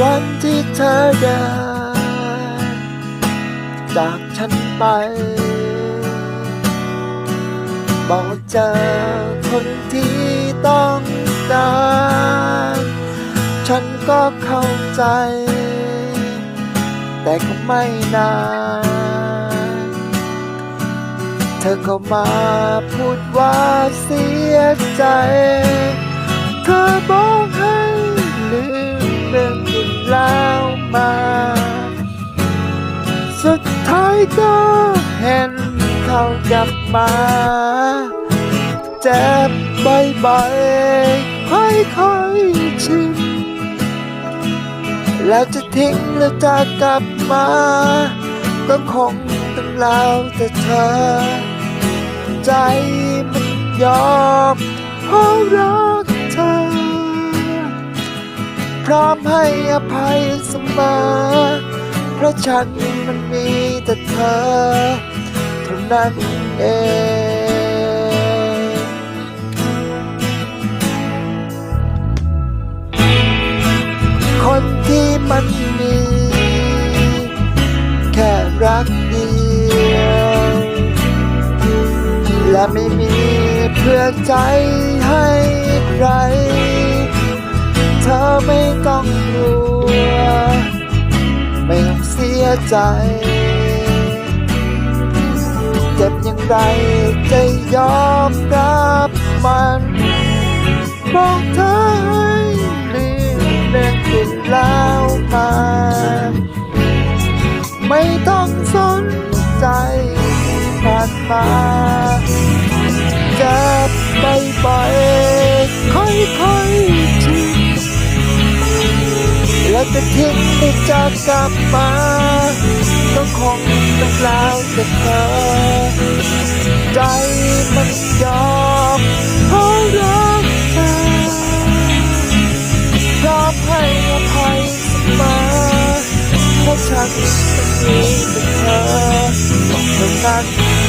วันที่เธอเดินจากฉันไป บอกเจอคนที่ต้องการฉันก็เข้าใจ แต่ก็ไม่นาน เธอเข้ามาพูดว่าเสียใจ เธอบอกให้ เขากลับมา เจ็บบ่อยๆค่อยๆชินแล้วจะทิ้งแล้วจะกลับมา ก็คงต้องแล้วแต่เธอ ใจมันยอมเพราะรักเธอ พร้อมให้อภัยเสมอเพราะฉันมันมีแต่เธอ นั้นเองคนที่มันมี แค่รักเดียว และไม่มีเพื่อใจให้ใคร เธอไม่ต้องกลัว ไม่ต้องเสียใจ เจ็บอย่างไรจะยอมรับมันบอกเธอให้ลืมเรื่องที่แล้วมาไม่ต้องสนใจที่ผ่านมาเจ็บบ่อยค่อยๆทิ้งแล้วจะทิ้งให้จะกลับมาก็คงต้องแล้วแต่เธอ ใจมันยอมเพราะรักเธอพร้อมให้อภัยเสมอเพราะฉันมันมีแต่เธอเท่านั้น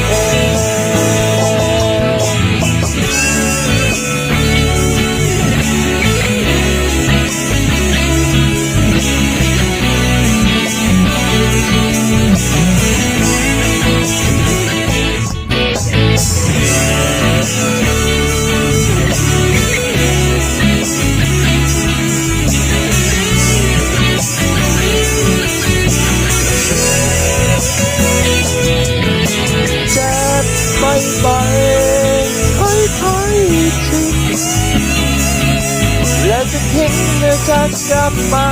จะกลับมา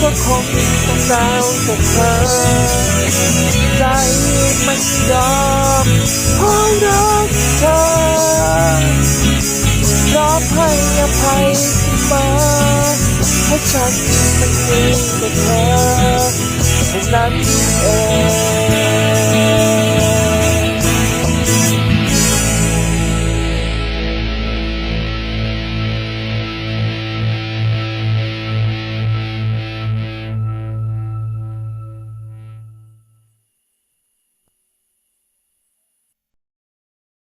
ก็คงต้องดาวแต่เธอ ใจมันยอมเพราะรักเธอพร้อมให้อภัยเสมอเพราะฉันมันมีแต่เธอเท่านั้นเอง